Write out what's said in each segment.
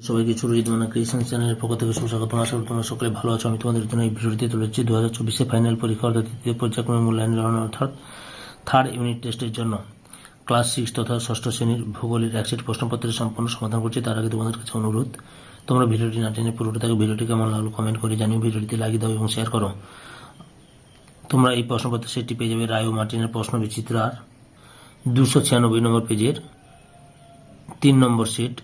সবাইকে সুরজিৎ মানা ক্রিয়েশন চ্যানেলের পক্ষ থেকে সুস্বাগত করি তোমরা সকলে ভালো আছো। আমি তোমাদের জন্য এই ভিডিওটিতে তুলেছি দু হাজার চব্বিশে ফাইনাল পরীক্ষা, অর্থাৎ তৃতীয় পর্যায়ক্রমে মূল্যায়ন গ্রহণ অর্থাৎ থার্ড ইউনিট টেস্টের জন্য। ক্লাস সিক্স তথা ষষ্ঠ শ্রেণির ভূগোলের একশিট প্রশ্নপত্রের সম্পূর্ণ সমাধান করছি। তার আগে তোমাদের কাছে অনুরোধ, তোমরা ভিডিওটি না টেনে পুরোটা থাকে ভিডিওটি কেমন লাগল কমেন্ট করে জানিও। ভিডিওটিতে লাগিয়ে দাও এবং শেয়ার করো। তোমরা এই প্রশ্নপত্রের সেটটি পেয়ে যাবে রায় মার্টিনের প্রশ্ন বিচিত্র আর দুশো ছিয়ানব্বই নম্বর পেজের তিন নম্বর set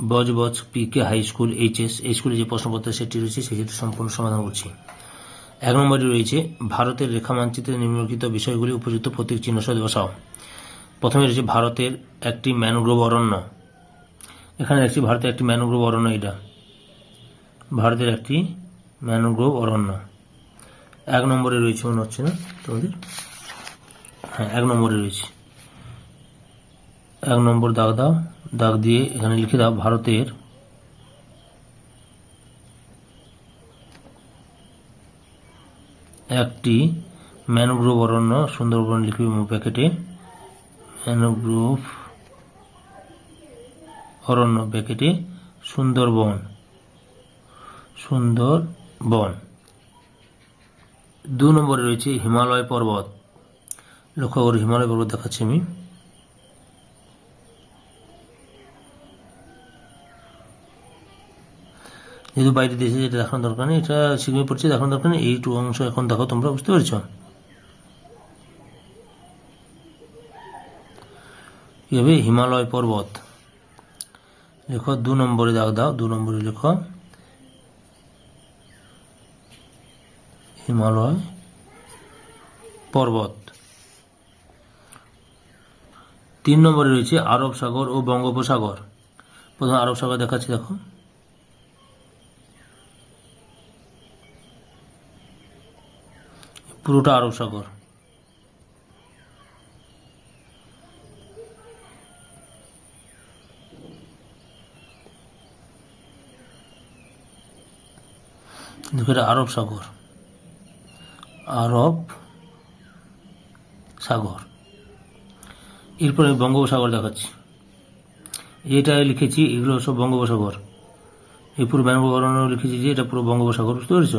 Budge Budge P K high school, HS, এই স্কুলে যে প্রশ্নপত্র সেটি রয়েছে সেটি সম্পূর্ণ সমাধান করছি। এক নম্বরে রয়েছে, ভারতের রেখা মানচিত্রে নিম্নলিখিত বিষয়গুলি উপযুক্ত প্রতীক চিহ্ন সহ বসাও প্রথমে রয়েছে ভারতের একটি ম্যানগ্রোভ অরণ্য। এখানে দেখছি ভারতের একটি ম্যানগ্রোভ অরণ্য এটা ভারতের একটি ম্যানগ্রোভ অরণ্য। এক নম্বরে রয়েছে, মনে হচ্ছে না তোমাদের? হ্যাঁ এক নম্বরে রয়েছে। এক নম্বর দাগ দাও। দাগ দিয়ে এখানে লিখে দাও, ভারতের একটি ম্যানগ্রোভ অরণ্য সুন্দরবন লিখবে প্যাকেটে। ম্যানগ্রোভ অরণ্য প্যাকেটে সুন্দরবন। সুন্দরবন। দু নম্বরে রয়েছে হিমালয় পর্বত। লক্ষ্য করে, হিমালয় পর্বত দেখাচ্ছি আমি। যেহেতু বাইরে দেশে যেটা দেখানোর দরকার নেই, এটা শিখে পড়ছে দেখানো দরকার নেই। এইটু অংশ এখন দেখো, তোমরা বুঝতে পেরেছ? কি হবে? হিমালয় পর্বত। লেখো দু নম্বরে দাগ দাও, দু নম্বরে লেখো। হিমালয় পর্বত। তিন নম্বরে রয়েছে আরব সাগর ও বঙ্গোপসাগর। প্রথম আরব সাগর দেখাচ্ছি, দেখো। পুরোটা আরব সাগর। আরব সাগর। আরব সাগর। এরপরে বঙ্গোপসাগর দেখাচ্ছি। এটা লিখেছি, এগুলো সব বঙ্গোপসাগর। এই পুরো বঙ্গোপসাগর লিখেছি যে এটা পুরো বঙ্গোপসাগর, বুঝতে পেরেছ?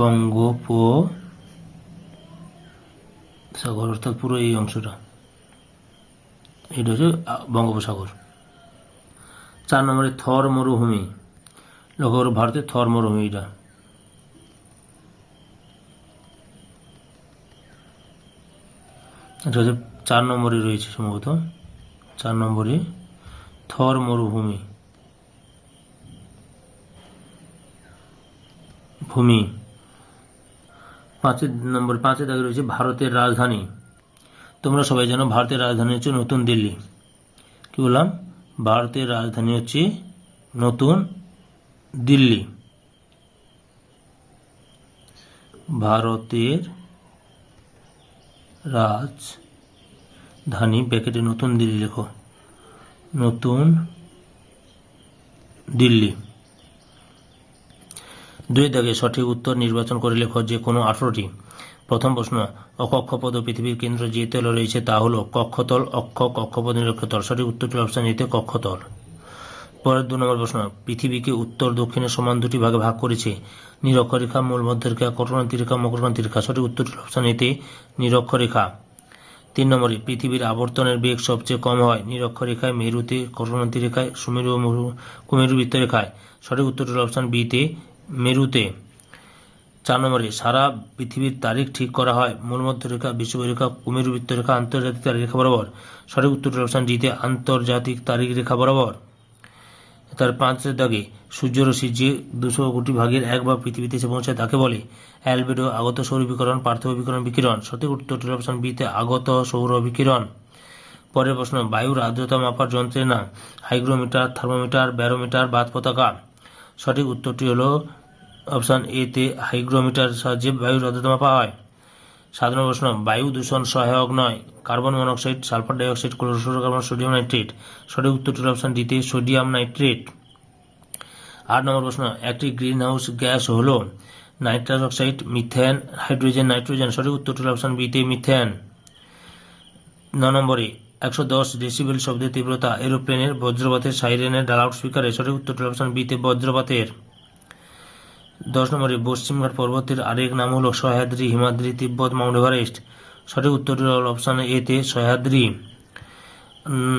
বঙ্গোপসাগর অর্থাৎ পুরো এই অংশটা। এটা হচ্ছে বঙ্গোপসাগর। চার নম্বরে থর মরুভূমি। লক্ষ্য করো, ভারতের থর মরুভূমি এটা। এটা হচ্ছে চার নম্বরে রয়েছে সম্ভবত। চার নম্বরে থর মরুভূমি। ভূমি। পাঁচের নম্বর পাঁচে দাগে রয়েছে ভারতের রাজধানী। তোমরা সবাই জানো ভারতের রাজধানী হচ্ছে নতুন দিল্লি। কি বললাম? ভারতের রাজধানী হচ্ছে নতুন দিল্লি। ভারতের রাজধানী ব্যাকেটে নতুন দিল্লি লেখো। নতুন দিল্লি। দুই দাগে সঠিক উত্তর নির্বাচন করে লেখ যে কোনো আঠারোটি। প্রথম প্রশ্ন, অকক্ষপদ পৃথিবীর কেন্দ্র যে তলে রয়েছে তা হল কক্ষতল, অক্ষ, কক্ষপদ নিরক্ষতল। সঠিক উত্তরটি অপশন নিতে কক্ষতল। পরের দু নম্বর প্রশ্ন, পৃথিবীকে উত্তর দক্ষিণে সমান দুটি ভাগে ভাগ করেছে। নিরক্ষরেখা, মূল মধ্যরেখা কটনান্তি রেখা মকরকান্তি রেখা সঠিক উত্তরটি অপশন নিতে নিরক্ষরেখা। তিন নম্বরে, পৃথিবীর আবর্তনের বেগ সবচেয়ে কম হয় নিরক্ষরেখায়, মেরুতে কটনান্তি রেখায় সুমেরু কুমেরু বৃত্তরেখায়। সঠিক উত্তরটি অপশন বিতে মেরুতে। চার নম্বরে, সারা পৃথিবীর তারিখ ঠিক করা হয়। মূলমধ্যরেখা বিশ্বরেখা কুমেরু বৃত্তরেখা আন্তর্জাতিক তারিখ রেখা বরাবর। সঠিক উত্তরটি অপশন ডিতে, আন্তর্জাতিক তারিখ রেখা বরাবর। তার পাঁচের দাগে, সূর্যরশ্মি যে দুশো কোটি ভাগের এক ভাগ পৃথিবীতে এসে পৌঁছায় তাকে বলে অ্যালবেডো আগত সৌর বিকিরণ পার্থিব বিকিরণ বিকিরণ। সঠিক উত্তরটি অপশন বিতে, আগত সৌর বিকিরণ পরের প্রশ্ন, বায়ুর আর্দ্রতা মাপার যন্ত্রের নাম, হাইগ্রোমিটার, থার্মোমিটার, ব্যারোমিটার, বাত পতাকা। সঠিক উত্তরটি হলো অপশন এ তে হাইগ্রোমিটার সাহায্যে বায়ুর আর্দ্রতা মাপা হয়। সাধারণ প্রশ্ন, বায়ু দূষণ সহায়ক নয়। Carbon monoxide, sulphur dioxide chlorofluorocarbon sodium, nitrate. সঠিক উত্তরটি অপশন ডিতে সোডিয়াম, নাইট্রেট। আট নম্বর প্রশ্ন, একটি গ্রিন হাউস গ্যাস হল nitrous oxide methane, hydrogen, nitrogen. সঠিক উত্তরটি হলো অপশন বিতে মিথেন। ন নম্বরে একশো দশ ডেসিবেল শব্দের তীব্রতা এরোপ্লেনের বজ্রপাতের সাইরেনের লাউড স্পিকারে সঠিক উত্তরটি হলো অপশন বিতে বজ্রপাতের। দশ নম্বরে পশ্চিমঘাট পর্বতের আরেক নাম হলো সহ্যাদ্রি হিমাদ্রি তিব্বত মাউন্ট এভারেস্ট। সঠিক উত্তরটি হল অপশন এতে সহ্যাদ্রি।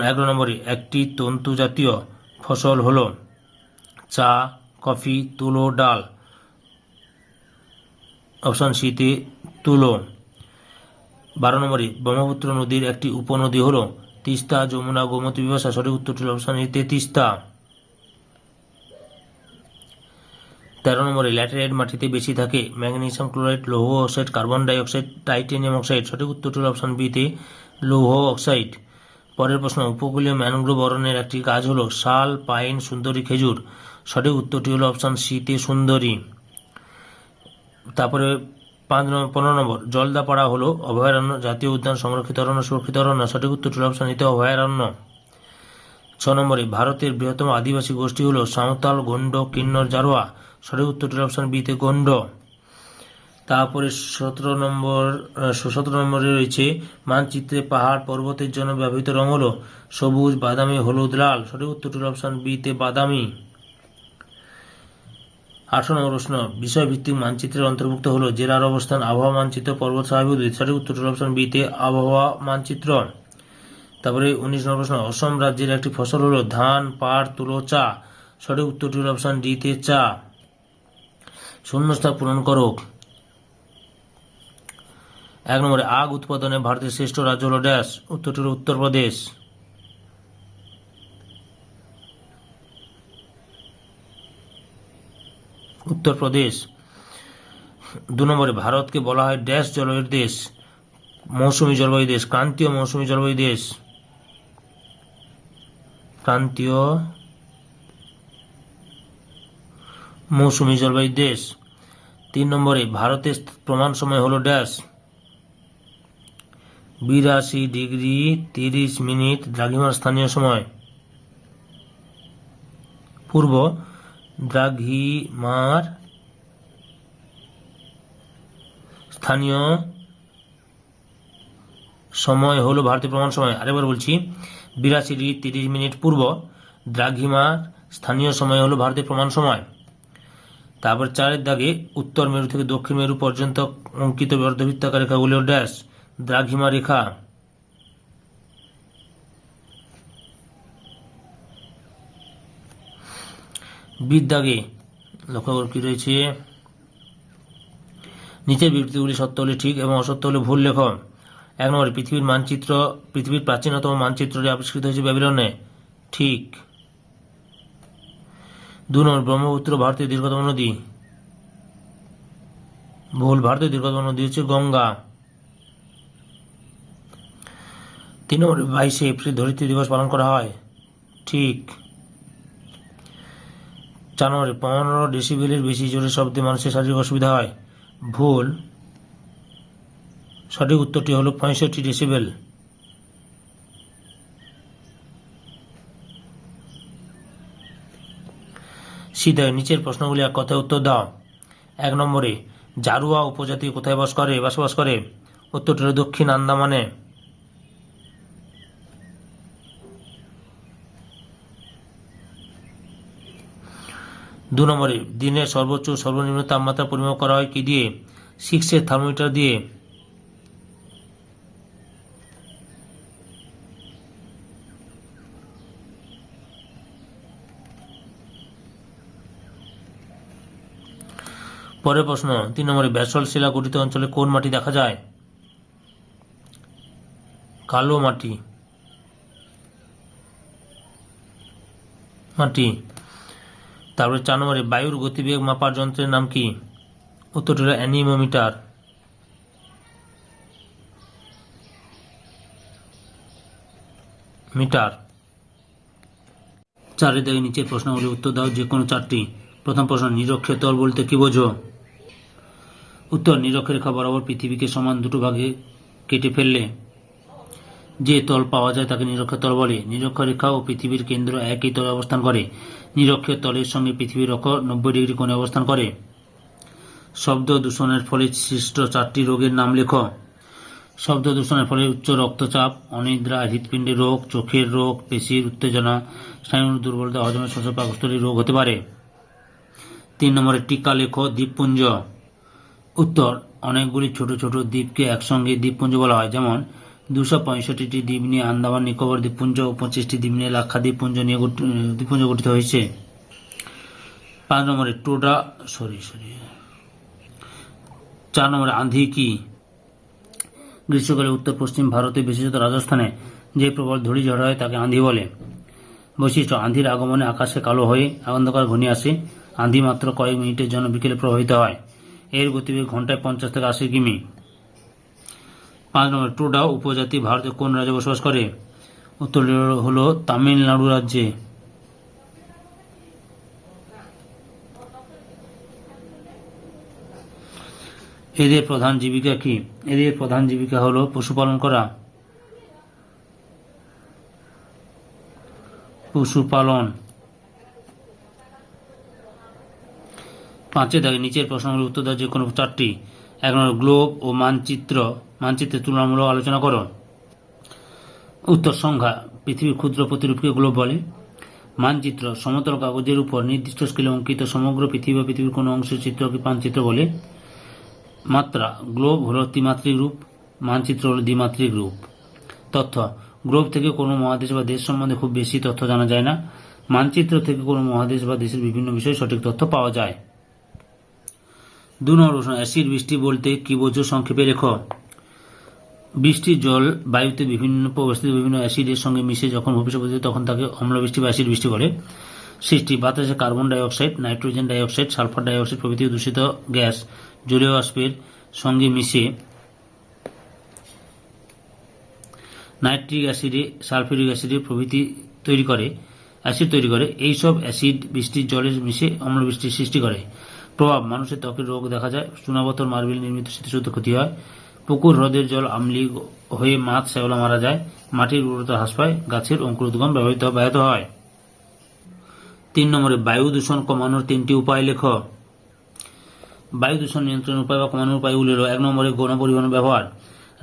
এগারো নম্বরে একটি তন্তু জাতীয় ফসল হলো চা, কফি, তুলো, ডাল। অপশন সিতে তুলো। বারো নম্বরে ব্রহ্মপুত্র নদীর একটি উপনদী হলো তিস্তা যমুনা গোমতী বিভাষা সঠিক উত্তরটি অপশন এতে তিস্তা। তেরো নম্বরে ল্যাটেরাইট মাটিতে বেশি থাকে ম্যাগনেসিয়াম ক্লোরাইড, লৌহ oxide, carbon dioxide, titanium oxide, সঠিক উত্তরটি অপশন বিতে লৌহ অক্সাইড। পরের প্রশ্ন, উপকূলীয় ম্যানগ্রোভ অরণ্যের একটি গাছ হলো শাল, পাইন, সুন্দরী, খেজুর। সঠিক উত্তরটি হলো অপশন সিতে সুন্দরী। তারপরে পাঁচ নম্বর, পনেরো নম্বর, জলদাপাড়া হলো অভয়ারণ্য, জাতীয় উদ্যান, সংরক্ষিত অরণ্য, সুরক্ষিত অরণ্য, সঠিক উত্তর হলো অপশন এতে অভয়ারণ্য। ছ নম্বরে, ভারতের বৃহত্তম আদিবাসী গোষ্ঠী হলো সাঁওতাল গন্ড কিন্নর, জারোয়া। সঠিক উত্তরটি অপশন বিতে গন্ড তারপরে সতেরো নম্বর সতেরো নম্বরে রয়েছে, মানচিত্রে পাহাড়, পর্বতের জন্য ব্যবহৃত রং হলো সবুজ, বাদামি, হলুদ, লাল। সঠিক উত্তরটি হলো অপশন বিতে বাদামি। আঠারো নম্বর প্রশ্ন, বিষয়ভিত্তিক মানচিত্রের অন্তর্ভুক্ত হলো জেলার অবস্থান, আবহাওয়া মানচিত্র, পর্বত উদ্ভিদ, সঠিক উত্তরটি হলো অপশন বিতে আবহাওয়া মানচিত্র। তারপরে উনিশ নম্বর প্রশ্ন, অসম রাজ্যের একটি ফসল হলো ধান, পাট, তুলো, চা। সঠিক উত্তরটি হলো অপশন ডিতে চা। শূন্যস্থান পূরণ করো। এক নম্বরে আগ উৎপাদনে ভারতের শ্রেষ্ঠ রাজ্য হল ড্যাশ, উত্তরটি হল উত্তরপ্রদেশ। উত্তরপ্রদেশ। দু নম্বরে ভারতকে বলা হয় ড্যাশ জলবায়ুর দেশ, মৌসুমী জলবায়ু দেশ, ক্রান্তীয় মৌসুমী জলবায়ু দেশ। ক্রান্তীয় মৌসুমী জলবায়ু দেশ। তিন নম্বরে ভারতের প্রমাণ সময় হলো ড্যাশ। বিরাশি ডিগ্রি তিরিশ মিনিট দ্রাঘিমার স্থানীয় সময়। পূর্ব দ্রাঘিমার স্থানীয় সময় হলো ভারতীয় প্রমাণ সময়। আরেকবার বলছি বিরাশি ডিগ্রি তিরিশ মিনিট পূর্ব, দ্রাঘিমার স্থানীয় সময় হলো ভারতীয় প্রমাণ সময়। তারপর চারের দাগে উত্তর মেরু থেকে দক্ষিণ মেরু পর্যন্ত অঙ্কিত অর্ধবৃত্তাকার রেখাগুলো ড্যাশ দ্রাঘিমা রেখা। বিদ্যাগে লক্ষ্য কি রয়েছে? নিচের বিবৃতিগুলি সত্য হলে ঠিক এবং অসত্য হলে ভুল লেখ এক নম্বরে, পৃথিবীর মানচিত্র, পৃথিবীর প্রাচীনতম মানচিত্রটি আবিষ্কৃত হয়েছে ব্যাবিলনে। ঠিক। দু নম্বর, ব্রহ্মপুত্র ভারতের দীর্ঘতম নদী। ভুল ভারতের দীর্ঘতম নদী হচ্ছে গঙ্গা। তিন নম্বরে, বাইশে এপ্রিল ধরিত্রী দিবস পালন করা হয়। ঠিক। নম্বরে পনেরো ডেসিবেলের বেশি জোরে শব্দে মানুষের শারীরিক অসুবিধা হয়। ভুল। সঠিক উত্তরটি হলো পঁয়ষট্টি ডেসিবেল সিধা নিচের প্রশ্নগুলি এক কথায় উত্তর দাও। এক নম্বরে, জারুয়া উপজাতি কোথায় বাস করে, বসবাস করে? উত্তরটি হলো দক্ষিণ আন্দামানে। দু নম্বরে, দিনের সর্বোচ্চ সর্বনিম্ন তাপমাত্রা পরিমাপ করা হয় কি দিয়ে? সিক্সের থার্মোমিটার দিয়ে। পরের প্রশ্ন, তিন নম্বরে ব্যাসল শিলা গঠিত অঞ্চলে কোন মাটি দেখা যায়? কালো মাটি। মাটি। তারপরে চার নম্বরে বায়ুর গতিবেগ মাপার যন্ত্রের নাম কি? উত্তরটি হলো অ্যানিমোমিটার। মিটার। চারের দাগে নিচের প্রশ্নগুলি উত্তর দাও, যে কোনো চারটি। প্রথম প্রশ্ন নিরক্ষীয় তল বলতে কি বোঝো? উত্তর নিরক্ষরেখা বরাবর পৃথিবীকে সমান দুটো ভাগে কেটে ফেললে। যে তল পাওয়া যায় তাকে নিরক্ষীয় তল বলে। নিরক্ষরেখা ও পৃথিবীর কেন্দ্র একই তলে অবস্থান করে। নিরক্ষীয় তলের সঙ্গে পৃথিবীর অক্ষ নব্বই ডিগ্রি কোণে অবস্থান করে। শব্দ দূষণের ফলে সৃষ্ট চারটি রোগের নাম লেখ। শব্দ দূষণের ফলে উচ্চ রক্তচাপ, অনিদ্রা, হৃৎপিণ্ডের রোগ, চোখের রোগ, পেশির উত্তেজনা, স্নায়ুর দুর্বলতা হজমের শোষক পাকস্থলীর রোগ হতে পারে। তিন নম্বরে টিকা লেখ, দ্বীপপুঞ্জ। উত্তর, অনেকগুলি ছোট ছোট দ্বীপকে একসঙ্গে দ্বীপপুঞ্জ বলা হয়। যেমন দুশো পঁয়ষট্টিটি দ্বীপ নিয়ে আন্দামান, নিকোবর দ্বীপপুঞ্জ ও পঁচিশটি দ্বীপ নিয়ে লাক্ষা দ্বীপপুঞ্জ নিয়ে দ্বীপপুঞ্জ গঠিত হয়েছে। পাঁচ নম্বরে টোডা সরি সরি চার নম্বরে আন্ধি কি গ্রীষ্মকালে উত্তর পশ্চিম ভারতে বিশেষত রাজস্থানে যে প্রবল ধূলি ঝড় হয় তাকে আন্ধি বলে। বৈশিষ্ট্য আন্ধির আগমনে আকাশে কালো হয়ে অন্ধকার ঘনিয়ে আসে। আন্ধি মাত্র কয়েক মিনিটের জন্য বিকেলে প্রবাহিত হয়। এর গতিবেগ ঘন্টায় পঞ্চাশ থেকে আশি কিমি। পাঁচ নম্বর টোডা উপজাতি ভারতের কোন রাজ্যে বসবাস করে? উত্তর হল তামিলনাড়ু রাজ্যে। এদের প্রধান জীবিকা কি? এদের প্রধান জীবিকা হলো পশুপালন করা। পশুপালন। পাঁচে থাকে নিচের প্রশ্নগুলোর উত্তর দেওয়া যে কোনো চারটি। এক নম্বর গ্লোব ও মানচিত্র, মানচিত্রের তুলনামূলক আলোচনা করো উত্তর সংখ্যা, পৃথিবীর ক্ষুদ্র প্রতিরূপকে গ্লোব বলে। মানচিত্র, সমতল কাগজের উপর নির্দিষ্ট স্কেলে অঙ্কিত সমগ্র পৃথিবী বা পৃথিবীর কোনো অংশের চিত্রকে মানচিত্র বলে। মাত্রা, গ্লোব হলো ত্রিমাত্রিক রূপ, মানচিত্র হলো দ্বিমাত্রিক রূপ। তথ্য, গ্লোব থেকে কোনো মহাদেশ বা দেশ সম্বন্ধে খুব বেশি তথ্য জানা যায় না। মানচিত্র থেকে কোনো মহাদেশ বা দেশের বিভিন্ন বিষয়ে সঠিক তথ্য পাওয়া যায়। দু নম্বর প্রশ্ন অ্যাসিড, বৃষ্টি বলতে কি বোঝো সংক্ষেপে রেখো বৃষ্টির জল, বায়ুতে বিভিন্ন অবস্থিত বিভিন্ন অ্যাসিডের সঙ্গে মিশে যখন ভবিষ্যৎ তখন তাকে অম্ল বৃষ্টি বা অ্যাসিড বৃষ্টি বলে। সৃষ্টি, বাতাসে carbon dioxide nitrogen dioxide sulphur dioxide প্রভৃতি দূষিত গ্যাস, জলীয় বাষ্পের সঙ্গে মিশে নাইট্রিক অ্যাসিডে, সালফিউরিক অ্যাসিডে প্রভৃতি তৈরি করে, অ্যাসিড তৈরি করে। এই সব অ্যাসিড বৃষ্টির জলে মিশে অম্ল বৃষ্টির সৃষ্টি করে। প্রভাব, মানুষের ত্বকের রোগ দেখা যায় চুনাবতর মার্বেল নির্মিত স্মৃতিশুদ্ধ ক্ষতি হয়, পুকুর, হ্রদের জল আমলি হয়ে মাছ, শ্যাওলা মারা যায়, মাটির উর্বরতা হ্রাস পায়, গাছের অঙ্কুরোদ্গম ব্যবহৃত ব্যাহত হয়। তিন নম্বরে, বায়ু দূষণ কমানোর তিনটি উপায় লেখ। বায়ু দূষণ নিয়ন্ত্রণ উপায় বা কমানোর উপায়গুলি হল এক নম্বরে গণপরিবহন ব্যবহার।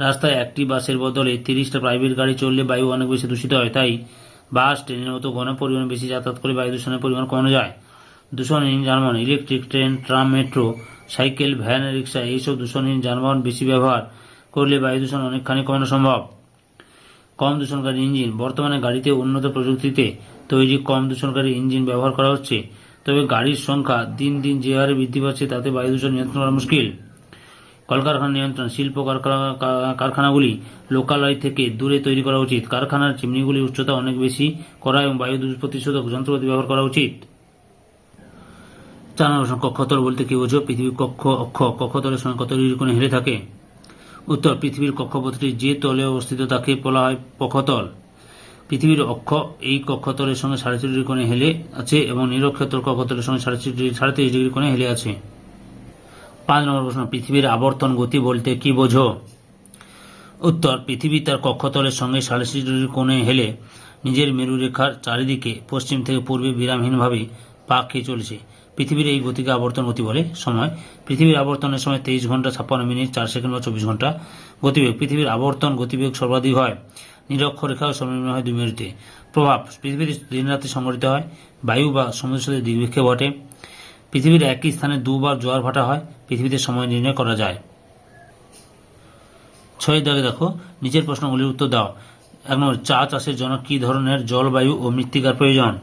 রাস্তায় একটি বাসের বদলে তিরিশটা প্রাইভেট গাড়ি চললে বায়ু অনেক বেশি দূষিত হয়, তাই বাস, ট্রেনের মতো গণপরিবহন বেশি যাতায়াত করে বায়ু দূষণের পরিমাণ কমানো যায়। দূষণহীন যানবাহন electric train tram metro cycle van rickshaw এইসব দূষণহীন যানবাহন বেশি ব্যবহার করলে বায়ু দূষণ অনেকখানি কমানো সম্ভব। কম দূষণকারী ইঞ্জিন, বর্তমানে গাড়িতে উন্নত প্রযুক্তিতে তৈরি কম দূষণকারী ইঞ্জিন ব্যবহার করা হচ্ছে। তবে গাড়ির সংখ্যা দিন দিন যে হারে বৃদ্ধি পাচ্ছে, তাতে বায়ু দূষণ নিয়ন্ত্রণ করা মুশকিল। কলকারখানা নিয়ন্ত্রণ, শিল্প কারখানাগুলি লোকালয় থেকে দূরে তৈরি করা উচিত। কারখানার চিমনিগুলির উচ্চতা অনেক বেশি করা এবং বায়ু প্রতিশোধক যন্ত্রপাতি ব্যবহার করা উচিত। চার নম্বর কক্ষতল বলতে কি বোঝো? পৃথিবীর কক্ষ অক্ষ কক্ষতলের সঙ্গে কত ডিগ্রি কোণে হেলে থাকে। উত্তর, পৃথিবীর কক্ষপথটি যে তলে অবস্থিত তাকে বলা হয় পক্ষতল। পৃথিবীর অক্ষ এই কক্ষতলের সঙ্গে সাড়ে তিরিশ ডিগ্রি কোণে হেলে আছে এবং নিরক্ষতল কক্ষতলের সঙ্গে সাড়ে ডিগ্রি- সাড়ে তিরিশ ডিগ্রি কোণে হেলে আছে। পাঁচ নম্বর প্রশ্ন, পৃথিবীর আবর্তন গতি বলতে কি বোঝো? উত্তর, পৃথিবী তার কক্ষতলের সঙ্গে সাড়ে ডিগ্রি কোণে হেলে নিজের মেরুরেখার চারিদিকে পশ্চিম থেকে পূর্বে বিরামহীনভাবে পাক খেয়ে চলেছে। পৃথিবীর এই গতিকে আবর্তন গতি বলে। সময়, পৃথিবীর আবর্তনের সময় তেইশ ঘণ্টা ছাপ্পান্ন মিনিট, চার সেকেন্ড বা চব্বিশ ঘণ্টা। গতিবেগ, পৃথিবীর আবর্তন গতিবেগ সর্বাধিক হয়। নিরক্ষরেখাও সর্বনিম্ন হয় দুই মিনিটে। প্রভাব, পৃথিবীর দিন রাতে সংঘটিত হয়। বায়ু বা সমুদ্রের সাথে দিগ্বিক্ষেপ ঘটে। পৃথিবীর একই স্থানে দুবার জোয়ার ভাটা হয়। পৃথিবীতে সময় নির্ণয় করা যায়। ছয় দাগে দেখো, নিচের প্রশ্নগুলির উত্তর দাও। এক নম্বর, চা চাষের জন্য কি ধরনের জলবায়ু ও মৃত্তিকার প্রয়োজন?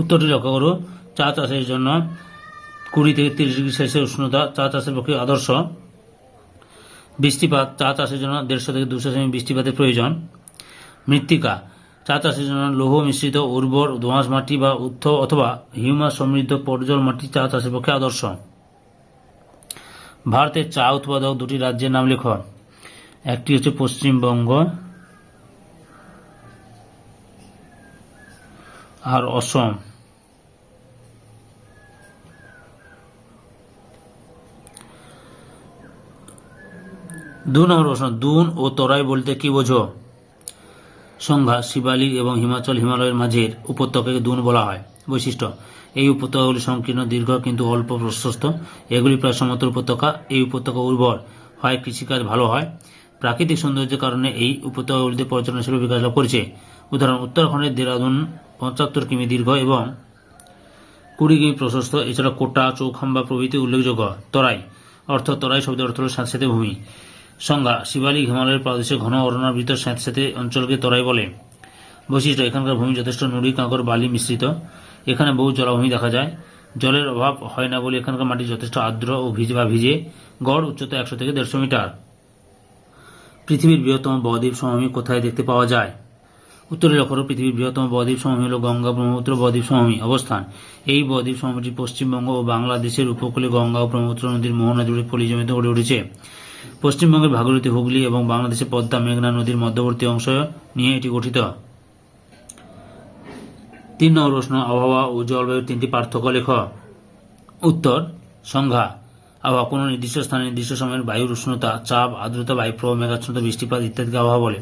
উত্তরটি লক্ষ্য করো। চা চাষের জন্য কুড়ি থেকে তিরিশ ডিগ্রি সেলসিয়াস উষ্ণতা চা চাষের পক্ষে আদর্শ। বৃষ্টিপাত চা চাষের জন্য দেড়শো থেকে দুশো সেমি বৃষ্টিপাতের প্রয়োজন। মৃত্তিকা চা চাষের জন্য লৌহ মিশ্রিত উর্বর দোঁয়াশ মাটি বা উত্থ অথবা হিউমাস সমৃদ্ধ পর্জল মাটি চা চাষের পক্ষে আদর্শ। ভারতের চা উৎপাদক দুটি রাজ্যের নাম লেখ। একটি হচ্ছে পশ্চিমবঙ্গ আর অসম। দু নম্বর প্রশ্ন, দুন ও তরাই বলতে কি বোঝো? সংজ্ঞা শিবালিক এবং হিমাচল হিমালয়ের মাঝের উপত্যকাকে দুন বলা হয়। বৈশিষ্ট্য, এই উপত্যকাগুলি সংকীর্ণ, দীর্ঘ কিন্তু অল্প প্রশস্ত। এগুলি প্রায় সমতল উপত্যকা। এই উপত্যকা উর্বর হয়, কৃষিকাজ ভালো হয়। প্রাকৃতিক সৌন্দর্যের কারণে এই উপত্যকাগুলিতে পর্যটন শিল্প বিকাশ লাভ করেছে। উদাহরণ, উত্তরাখণ্ডের দেরাদুন পঁচাত্তর কিমি দীর্ঘ এবং কুড়ি কিমি প্রশস্ত। এছাড়া কোটা চৌখাম্বা প্রভৃতি উল্লেখযোগ্য। তরাই অর্থ, তরাই শব্দের অর্থ হল স্যাঁতস্যাঁতে ভূমি। সংজ্ঞা, শিবালিক হিমালয়ের প্রদেশে ঘন অরণ্যাবৃত স্যাঁতস্যাঁতে অঞ্চলকে তরাই বলে। বৈশিষ্ট্য, এখানকার ভূমি যথেষ্ট নুড়ি, কাঁকর, বালি মিশ্রিত। এখানে বহু জলাভূমি দেখা যায়। জলের অভাব হয় না বলে এখানকার মাটি যথেষ্ট আর্দ্র ও ভিজে বা ভিজে। গড় উচ্চতা একশো থেকে দেড়শো মিটার। পৃথিবীর বৃহত্তম বদ্বীপ সমভূমি কোথায় দেখতে পাওয়া যায়? উত্তরে লক্ষ্য পৃথিবীর বৃহত্তম বদ্বীপ সমভূমি হল গঙ্গা ব্রহ্মপুত্র বদ্বীপ সমভূমি। অবস্থান, এই বদ্বীপ সমভূমিটি পশ্চিমবঙ্গ ও বাংলাদেশের উপকূলে গঙ্গা ও ব্রহ্মপুত্র নদীর মোহনা জুড়ে পলিজমিতে গড়ে উঠেছে। পশ্চিমবঙ্গের ভাগীরথী হুগলি এবং বাংলাদেশের পদ্মা মেঘনা নদীর মধ্যবর্তী অংশ নিয়ে এটি গঠিত। তিন নম্বর প্রশ্ন, আবহাওয়া ও জলবায়ুর তিনটি পার্থক্য লেখ। উত্তর, সংজ্ঞা, আবহাওয়া কোনো নির্দিষ্ট স্থানে নির্দিষ্ট সময়ের বায়ুর উষ্ণতা, চাপ, আর্দ্রতা, বায়ুপ্রবাহ, মেঘাচ্ছন্নতা, বৃষ্টিপাত ইত্যাদিকে আবহাওয়া বলে।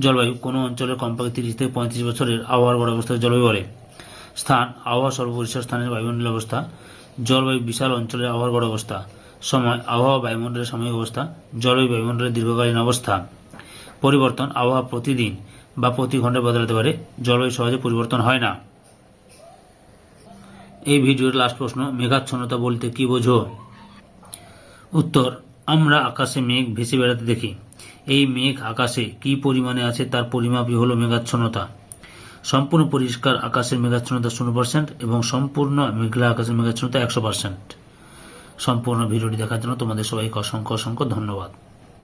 জলবায়ু কোনো অঞ্চলের কমপক্ষে তিরিশ থেকে পঁয়ত্রিশ বছরের আবহাওয়ার গড় অবস্থাকে জলবায়ু বলে। স্থান, আবহাওয়া সর্বপরিসর স্থানের বায়ুমণ্ডল অবস্থা। জলবায়ু বিশাল অঞ্চলের আবহাওয়ার গড় অবস্থা। সময়, আবহাওয়া বায়ুমণ্ডলের সাময়িক অবস্থা। জলবায়ু বায়ুমণ্ডলের দীর্ঘকালীন অবস্থা। পরিবর্তন, আবহাওয়া প্রতিদিন বা প্রতি ঘন্টায় বদলাতে পারে। জলবায়ু সহজে পরিবর্তন হয় না। এই ভিডিওর লাস্ট প্রশ্ন, মেঘাচ্ছন্নতা বলতে কি বোঝো? উত্তর, আমরা আকাশে মেঘ ভেসে বেড়াতে দেখি। এই মেঘ আকাশে কি পরিমাণে আছে তার পরিমাপই হলো মেঘাচ্ছন্নতা। সম্পূর্ণ পরিষ্কার আকাশের মেঘাচ্ছন্নতা শূন্য পার্সেন্ট এবং সম্পূর্ণ মেঘলা আকাশের মেঘাচ্ছন্নতা একশো পার্সেন্ট সম্পূর্ণ ভিডিওটি দেখার জন্য তোমাদের সবাইকে অসংখ্য অসংখ্য ধন্যবাদ।